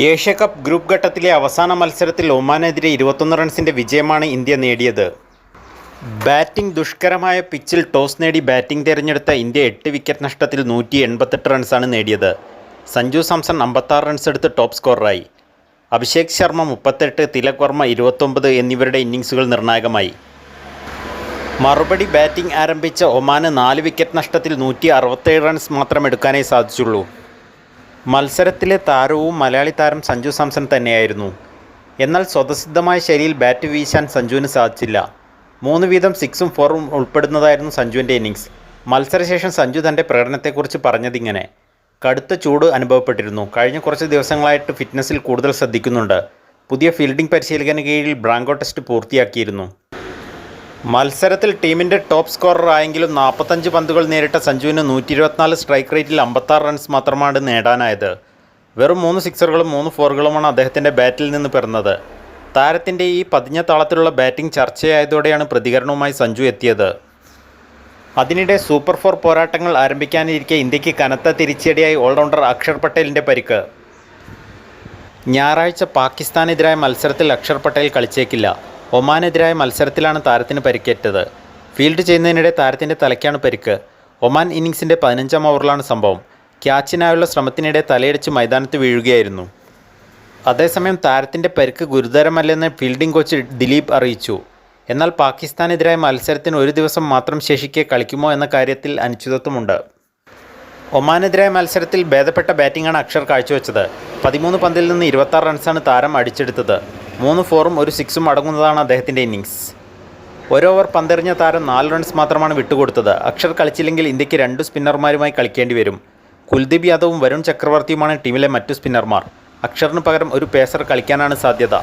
Asia cup group ഘട്ടത്തിലെ അവസാന മത്സരത്തിൽ ഒമാനെതിരെ ഇരുപത്തൊന്ന് റൺസിന്റെ വിജയമാണ് ഇന്ത്യ നേടിയത്. ബാറ്റിംഗ് ദുഷ്കരമായ പിച്ചിൽ ടോസ് നേടി ബാറ്റിംഗ് തിരഞ്ഞെടുത്ത ഇന്ത്യ എട്ട് വിക്കറ്റ് നഷ്ടത്തിൽ നൂറ്റി എൺപത്തെട്ട് റൺസാണ് നേടിയത്. സഞ്ജു സാംസൺ അമ്പത്താറ് റൺസ് എടുത്ത് ടോപ്പ് സ്കോററായി. അഭിഷേക് ശർമ്മ മുപ്പത്തെട്ട് തിലക് വർമ്മ ഇരുപത്തൊമ്പത് എന്നിവരുടെ ഇന്നിങ്സുകൾ നിർണായകമായി. മറുപടി ബാറ്റിംഗ് ആരംഭിച്ച ഒമാന് നാല് വിക്കറ്റ് നഷ്ടത്തിൽ നൂറ്റി റൺസ് മാത്രം എടുക്കാനേ സാധിച്ചുള്ളൂ. മത്സരത്തിലെ താരവും മലയാളി താരം സഞ്ജു സാംസൺ തന്നെയായിരുന്നു. എന്നാൽ സ്വതസിദ്ധമായ ശൈലിയിൽ ബാറ്റ് വീശാൻ സഞ്ജുവിന് സാധിച്ചില്ല. മൂന്ന് വീതം സിക്സും ഫോറും ഉൾപ്പെടുന്നതായിരുന്നു സഞ്ജുവിന്റെ ഇന്നിങ്സ്. മത്സരശേഷം സഞ്ജു തന്റെ പ്രകടനത്തെക്കുറിച്ച് പറഞ്ഞതിങ്ങനെ. കടുത്ത ചൂട് അനുഭവപ്പെട്ടിരുന്നു. കഴിഞ്ഞ കുറച്ച് ദിവസങ്ങളായിട്ട് ഫിറ്റ്നസ്സിൽ കൂടുതൽ ശ്രദ്ധിക്കുന്നുണ്ട്. പുതിയ ഫീൽഡിംഗ് പരിശീലകന് കീഴിൽ ബ്രാങ്കോ ടെസ്റ്റ് പൂർത്തിയാക്കിയിരുന്നു. മത്സരത്തിൽ ടീമിന്റെ ടോപ്പ് സ്കോററായെങ്കിലും നാൽപ്പത്തഞ്ച് പന്തുകൾ നേരിട്ട സഞ്ജുവിന് നൂറ്റി ഇരുപത്തിനാല് സ്ട്രൈക്ക് റേറ്റിൽ അമ്പത്താറ് റൺസ് മാത്രമാണ് നേടാനായത്. വെറും മൂന്ന് സിക്സറുകളും മൂന്ന് ഫോറുകളുമാണ് അദ്ദേഹത്തിന്റെ ബാറ്റിൽ നിന്ന് പിറന്നത്. താരത്തിന്റെ ഈ പതിഞ്ഞ താളത്തിലുള്ള ബാറ്റിംഗ് ചർച്ചയായതോടെയാണ് പ്രതികരണവുമായി സഞ്ജു എത്തിയത്. അതിനിടെ സൂപ്പർ ഫോർ പോരാട്ടങ്ങൾ ആരംഭിക്കാനിരിക്കെ ഇന്ത്യയ്ക്ക് കനത്ത തിരിച്ചടിയായി ഓൾറൗണ്ടർ അക്ഷർ പട്ടേലിന്റെ പരിക്ക്. ഞായറാഴ്ച പാകിസ്ഥാനെതിരായ മത്സരത്തിൽ അക്ഷർ പട്ടേൽ കളിച്ചേക്കില്ല. ഒമാനെതിരായ മത്സരത്തിലാണ് താരത്തിന് പരിക്കേറ്റത്. ഫീൽഡ് ചെയ്യുന്നതിനിടെ താരത്തിന്റെ തലയ്ക്കാണ് പരിക്ക്. ഒമാൻ ഇന്നിങ്സിന്റെ പതിനഞ്ചാം ഓവറിലാണ് സംഭവം. ക്യാച്ചിനായുള്ള ശ്രമത്തിനിടെ തലയിടിച്ച് മൈതാനത്ത് വീഴുകയായിരുന്നു. അതേസമയം താരത്തിന്റെ പരിക്ക് ഗുരുതരമല്ലെന്ന് ഫീൽഡിംഗ് കോച്ച് ദിലീപ് അറിയിച്ചു. എന്നാൽ പാകിസ്ഥാനെതിരായ മത്സരത്തിന് ഒരു ദിവസം മാത്രം ശേഷിക്കെ കളിക്കുമോ എന്ന കാര്യത്തിൽ അനിശ്ചിതത്വമുണ്ട്. ഒമാനെതിരായ മത്സരത്തിൽ ഭേദപ്പെട്ട ബാറ്റിംഗാണ് അക്ഷർ കാഴ്ചവെച്ചത്. പതിമൂന്ന് പന്തിൽ നിന്ന് ഇരുപത്താറ് റൺസാണ് താരം അടിച്ചെടുത്തത്. മൂന്ന് ഫോറും ഒരു സിക്സും അടങ്ങുന്നതാണ് അദ്ദേഹത്തിന്റെ ഇന്നിങ്സ്. ഒരു ഓവർ പന്തെറിഞ്ഞ താരം നാല് റൺസ് മാത്രമാണ് വിട്ടുകൊടുത്തത്. അക്ഷർ കളിച്ചില്ലെങ്കിൽ ഇന്ത്യയ്ക്ക് രണ്ട് സ്പിന്നർമാരുമായി കളിക്കേണ്ടി വരും. കുൽദീപ് യാദവും വരുൺ ചക്രവർത്തിയുമാണ് ടീമിലെ മറ്റു സ്പിന്നർമാർ അക്ഷറിന് പകരം ഒരു പേസർ കളിക്കാനാണ് സാധ്യത.